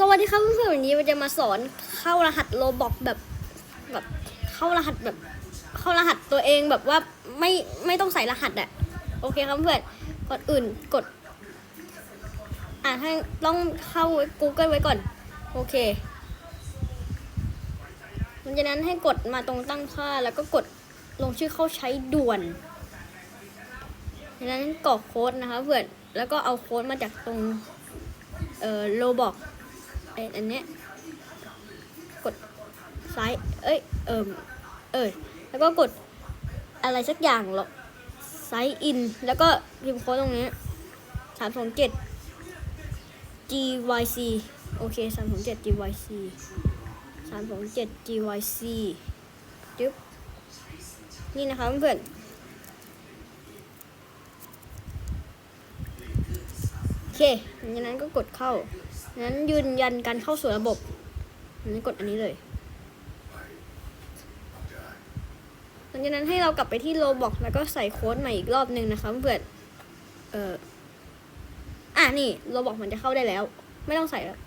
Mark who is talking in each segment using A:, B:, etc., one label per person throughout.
A: สวัสดีครับเพื่อนๆวันนี้เราจะมาสอนเข้ารหัสโลบอกแบบแบบเข้ารหัสแบบ เข้ารหัสตัวเองแบบว่าไม่ไม่ต้องใส่รหัสอะโอเคครับเพื่อนก่อนอื่นกด อ่าให้ต้องเข้า Google ไว้ก่อน โอเคหลังจากนั้นให้กดมาตรงตั้งค่าแล้วก็กดลงชื่อเข้าใช้ด่วนจากนั้นกรอกโค้ดนะคะเพื่อนแล้วก็เอาโค้ดมาจากตรงเอ่อโลบอก ไออันเนี้ยกดซ้าย เอ้ย เอิมเออแล้วก็กดอะไรสักอย่างหรอกไซน์อิน แล้วก็พิมพ์โค้ดตรงนี้สามสองเจ็ด gyc โอเคสามสองเจ็ด gyc สามสองเจ็ด gyc จึ๊บ นี่นะคะเพื่อนโอเคหลังจากนั้นก็กดเข้า นั้นยืนยันการเข้าสู่ระบบนั้นกดอันนี้เลย หลังจากนั้นให้เรากลับไปที่โลบอกแล้วก็ใส่โค้ดใหม่อีกรอบหนึ่งนะคะเพื่อนเอออะนี่โลบอกมันจะเข้าได้แล้ว ไม่ต้องใส่แล้ว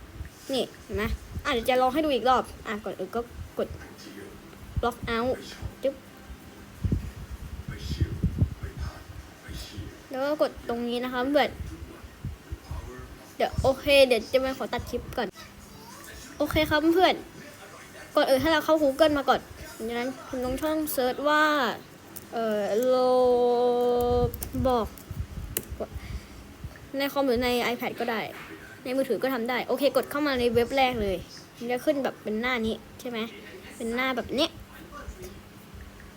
A: นี่เห็นไหมอะเดี๋ยวจะลองให้ดูอีกรอบอะก่ออก็กดล็อกเอาท์จึ๊บแล้วก็กดตรงนี้นะคะเพื่อน เดี๋ยวโอเค เดี๋ยวจะไปขอตัดคลิปก่อน โอเคครับเพื่อนก่อนอื่นให้เราเข้า Google มาก่อนดังนั้นพิมพ์ลงช่องเซิร์ชว่า เอ่อโลบอก ในคอมหรือใน iPad ก็ได้ ในมือถือก็ทำได้ โอเค กดเข้ามาในเว็บแรกเลยมันจะขึ้นแบบเป็นหน้านี้ใช่ไหม เป็นหน้าแบบเนี้ย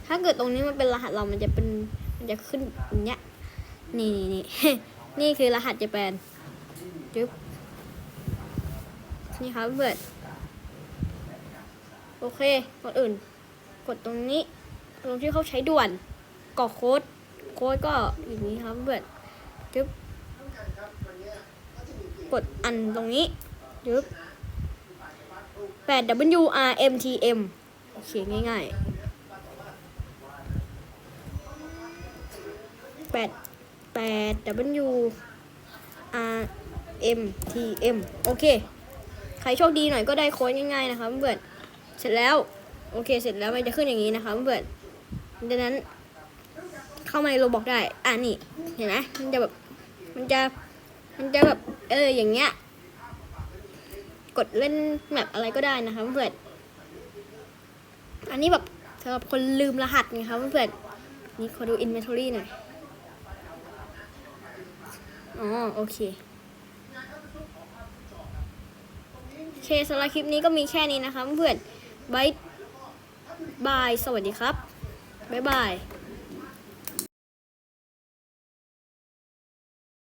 A: ถ้าเกิดตรงนี้มันเป็นรหัสเรา มันจะเป็น มันจะขึ้นอย่างเงี้ย นี่นี่นี่นี่คือรหัสเจแปน จึ๊บนี่ครับเพื่อนโอเคก่อนอื่น กดตรงนี้ตรงที่เขาใช้ด่วนกรอกโค้ด โค้ดก็อย่างนี้ครับเพื่อนจึ๊บกดอันตรงนี้จึ๊บ8 W R M T M โอเคง่ายๆ8 8 W R M T M โอเค ใครโชคดีหน่อยก็ได้โค้ดง่ายๆนะคะเพื่อนเสร็จแล้ว โอเค เสร็จแล้วมันจะขึ้นอย่างนี้นะคะเพื่อนดังนั้น เข้ามาในโรบอกได้ อ่านี่ เห็นไหมมันจะแบบ มันจะ มันจะแบบ เออ อย่างเงี้ย กดเล่นแมปอะไรก็ได้นะคะเพื่อน อันนี้แบบสำหรับคนลืมรหัสไงคะเพื่อนนี่ขอดู inventory หน่อย อ๋อ โอเค โอ เคสำหรับคลิปนี้ก็มีแค่นี้นะคะเพื่อนบายบาย สวัสดีครับบายบาย